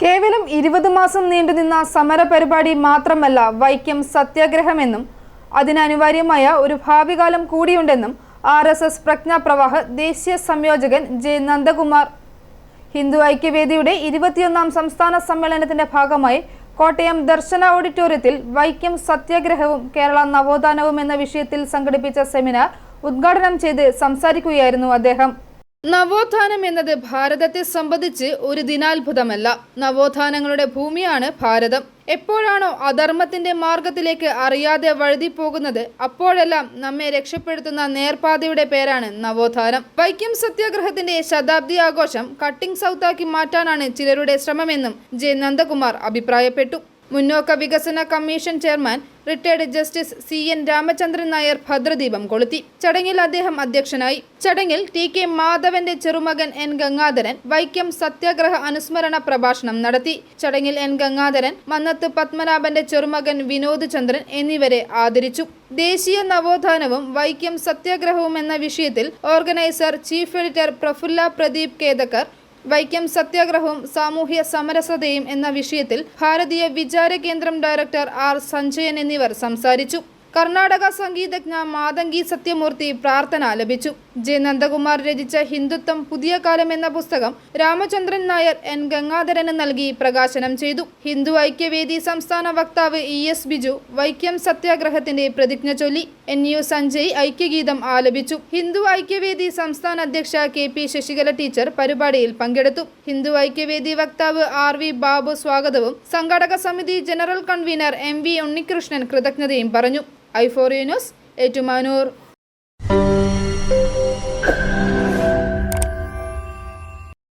കേവലം ഇരുപത് മാസം നീണ്ടുനിന്ന സമര പരിപാടി മാത്രമല്ല വൈക്കം സത്യാഗ്രഹമെന്നും അതിനനിവാര്യമായ ഒരു ഭാവികാലം കൂടിയുണ്ടെന്നും ആർ എസ് എസ് പ്രജ്ഞാപ്രവാഹ ദേശീയ സംയോജകൻ ജെ നന്ദകുമാർ. ഹിന്ദു ഐക്യവേദിയുടെ ഇരുപത്തിയൊന്നാം സംസ്ഥാന സമ്മേളനത്തിന്റെ ഭാഗമായി കോട്ടയം ദർശന ഓഡിറ്റോറിയത്തിൽ വൈക്കം സത്യാഗ്രഹവും കേരള നവോത്ഥാനവും എന്ന വിഷയത്തിൽ സംഘടിപ്പിച്ച സെമിനാർ ഉദ്ഘാടനം ചെയ്ത് സംസാരിക്കുകയായിരുന്നു അദ്ദേഹം. നവോത്ഥാനം എന്നത് ഭാരതത്തെ സംബന്ധിച്ച് ഒരു ദിനാത്ഭുതമല്ല. നവോത്ഥാനങ്ങളുടെ ഭൂമിയാണ് ഭാരതം. എപ്പോഴാണോ അധർമ്മത്തിന്റെ മാർഗത്തിലേക്ക് അറിയാതെ വഴുതിപ്പോകുന്നത് അപ്പോഴെല്ലാം നമ്മെ രക്ഷപ്പെടുത്തുന്ന നേർപാതയുടെ പേരാണ് നവോത്ഥാനം. വൈക്കം സത്യാഗ്രഹത്തിന്റെ ശതാബ്ദി ആഘോഷം കട്ടിംഗ് സൗത്താക്കി മാറ്റാനാണ് ചിലരുടെ ശ്രമമെന്നും ജെ. നന്ദകുമാർ അഭിപ്രായപ്പെട്ടു. മുന്നോക്ക വികസന commission chairman retired justice C N Ramachandran Nair ഭദ്രദീപം കൊളുത്തി. ചടങ്ങിൽ അദ്ദേഹം അധ്യക്ഷനായി. ചടങ്ങിൽ ടി കെ മാധവന്റെ ചെറുമകൻ എൻ ഗംഗാധരൻ വൈക്കം സത്യാഗ്രഹ അനുസ്മരണ പ്രഭാഷണം നടത്തി. ചടങ്ങിൽ എൻ ഗംഗാധരൻ മന്നത്ത് പത്മനാഭന്റെ ചെറുമകൻ വിനോദ് ചന്ദ്രൻ എന്നിവരെ ആദരിച്ചു. ദേശീയ നവോത്ഥാനവും വൈക്കം സത്യാഗ്രഹവും എന്ന വിഷയത്തിൽ organiser chief editor Praphulla Pradeep Ketkar Vaikom സത്യാഗ്രഹവും സാമൂഹ്യ സമരസതയും എന്ന വിഷയത്തിൽ ഭാരതീയ വിചാര കേന്ദ്രം ഡയറക്ടർ ആർ സഞ്ജയൻ എന്നിവർ സംസാരിച്ചു. കർണാടക സംഗീതജ്ഞ മാതങ്കി സത്യമൂർത്തി പ്രാർത്ഥന ആലപിച്ചു ജെ നന്ദകുമാർ രചിച്ച ഹിന്ദുത്വം പുതിയ കാലം എന്ന പുസ്തകം രാമചന്ദ്രൻ നായർ എൻ ഗംഗാധരന് നൽകി പ്രകാശനം ചെയ്തു. ഹിന്ദു ഐക്യവേദി സംസ്ഥാന വക്താവ് ഇ എസ് ബിജു വൈക്കം സത്യാഗ്രഹത്തിന്റെ പ്രതിജ്ഞ ചൊല്ലി. എൻ യു സഞ്ജയ് ഐക്യഗീതം ആലപിച്ചു. ഹിന്ദു ഐക്യവേദി സംസ്ഥാന അധ്യക്ഷ കെ പി ശശികല ടീച്ചർ പരിപാടിയിൽ പങ്കെടുത്തു. ഹിന്ദു ഐക്യവേദി വക്താവ് ആർ വി ബാബു സ്വാഗതവും സംഘാടക സമിതി general convener M V Unnikrishnan കൃതജ്ഞതയും പറഞ്ഞു. ഐഫോറിയ ന്യൂസ് ഏറ്റുമാനൂർ.